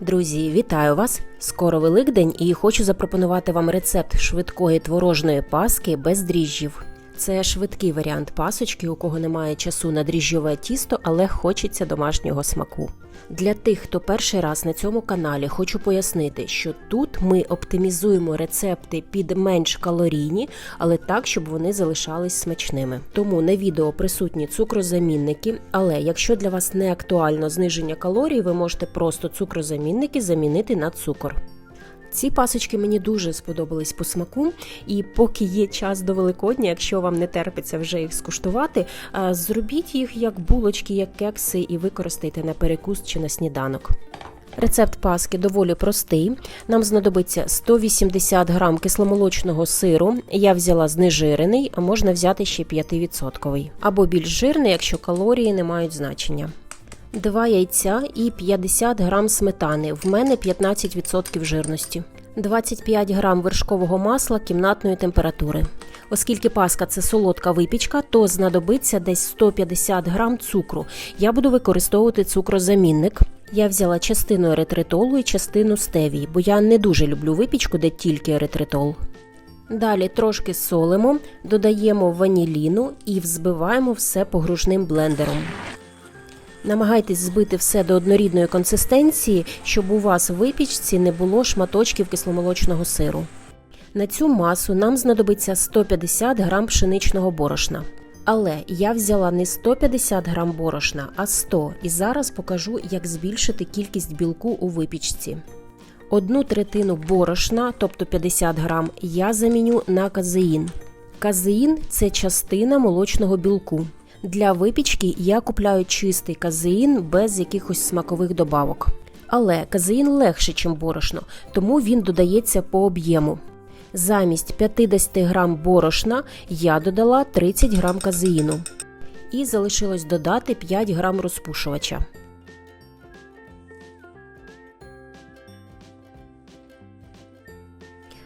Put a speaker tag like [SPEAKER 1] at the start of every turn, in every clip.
[SPEAKER 1] Друзі, вітаю вас! Скоро Великдень і хочу запропонувати вам рецепт швидкої творожної паски без дріжджів. Це швидкий варіант пасочки, у кого немає часу на дріжджове тісто, але хочеться домашнього смаку. Для тих, хто перший раз на цьому каналі, хочу пояснити, що тут ми оптимізуємо рецепти під менш калорійні, але так, щоб вони залишались смачними. Тому на відео присутні цукрозамінники, але якщо для вас не актуально зниження калорій, ви можете просто цукрозамінники замінити на цукор. Ці пасочки мені дуже сподобались по смаку, і поки є час до Великодня, якщо вам не терпиться вже їх скуштувати, зробіть їх як булочки, як кекси, і використайте на перекус чи на сніданок. Рецепт паски доволі простий. Нам знадобиться 180 грам кисломолочного сиру. Я взяла знежирений, а можна взяти ще 5%. Або більш жирний, якщо калорії не мають значення. 2 яйця і 50 грам сметани. В мене 15% жирності. 25 грам вершкового масла кімнатної температури. Оскільки паска це солодка випічка, то знадобиться десь 150 грам цукру. Я буду використовувати цукрозамінник. Я взяла частину еритритолу і частину стевії, бо я не дуже люблю випічку, де тільки еритритол. Далі трошки солимо, додаємо ваніліну і взбиваємо все погружним блендером. Намагайтесь збити все до однорідної консистенції, щоб у вас в випічці не було шматочків кисломолочного сиру. На цю масу нам знадобиться 150 грам пшеничного борошна. Але я взяла не 150 грам борошна, а 100 і зараз покажу, як збільшити кількість білку у випічці. Одну третину борошна, тобто 50 грам, я заміню на казеїн. Казеїн це частина молочного білку. Для випічки я купляю чистий казеїн без якихось смакових добавок. Але казеїн легше, ніж борошно, тому він додається по об'єму. Замість 50 грам борошна я додала 30 грам казеїну. І залишилось додати 5 грам розпушувача.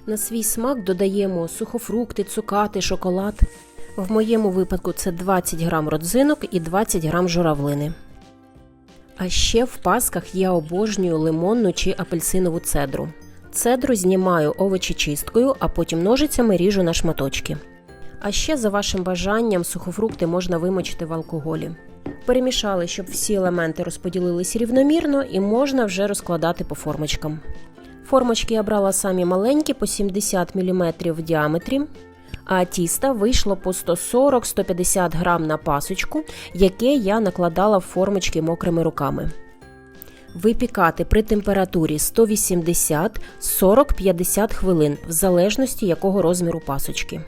[SPEAKER 1] На свій смак додаємо сухофрукти, цукати, шоколад. В моєму випадку це 20 грам родзинок і 20 грам журавлини. А ще в пасках я обожнюю лимонну чи апельсинову цедру. Цедру знімаю овочечисткою, а потім ножицями ріжу на шматочки. А ще, за вашим бажанням, сухофрукти можна вимочити в алкоголі. Перемішали, щоб всі елементи розподілились рівномірно, і можна вже розкладати по формочкам. Формочки я брала самі маленькі, по 70 мм в діаметрі, а тіста вийшло по 140-150 грам на пасочку, яке я накладала в формочки мокрими руками. Випікати при температурі 180 40-50 хвилин, в залежності якого розміру пасочки.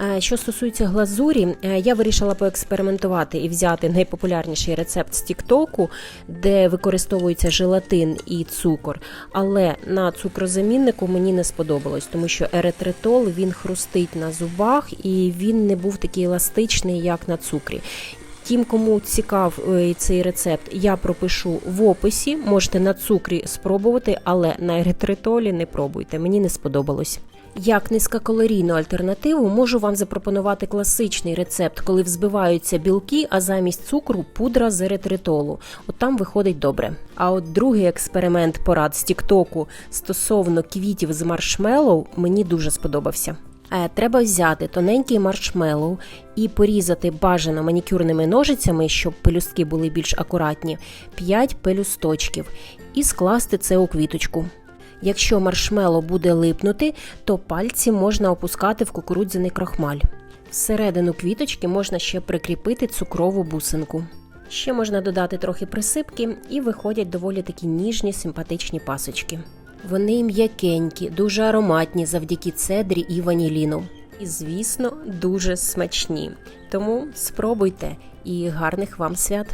[SPEAKER 1] Е, Що стосується глазурі, е, я вирішила поекспериментувати і взяти найпопулярніший рецепт з Тіктоку, де використовується желатин і цукор. Але на цукрозаміннику мені не сподобалось, тому що еритритол він хрустить на зубах і він не був такий еластичний, як на цукрі. Тим, кому цікав е, цей рецепт, я пропишу в описі. Можете на цукрі спробувати, але на еритритолі не пробуйте. Мені не сподобалось. Як низькокалорійну альтернативу можу вам запропонувати класичний рецепт, коли взбиваються білки, а замість цукру пудра з еритритолу. От там виходить добре. А от другий експеримент порад з Тіктоку стосовно квітів з маршмеллоу мені дуже сподобався. Е, Треба взяти тоненький маршмеллоу і порізати бажано манікюрними ножицями, щоб пелюстки були більш акуратні, 5 пелюсточків, і скласти це у квіточку. Якщо маршмело буде липнути, то пальці можна опускати в кукурудзяний крохмаль. Всередину квіточки можна ще прикріпити цукрову бусинку. Ще можна додати трохи присипки і виходять доволі такі ніжні симпатичні пасочки. Вони м'якенькі, дуже ароматні завдяки цедрі і ваніліну. І, звісно, дуже смачні. Тому спробуйте і гарних вам свят!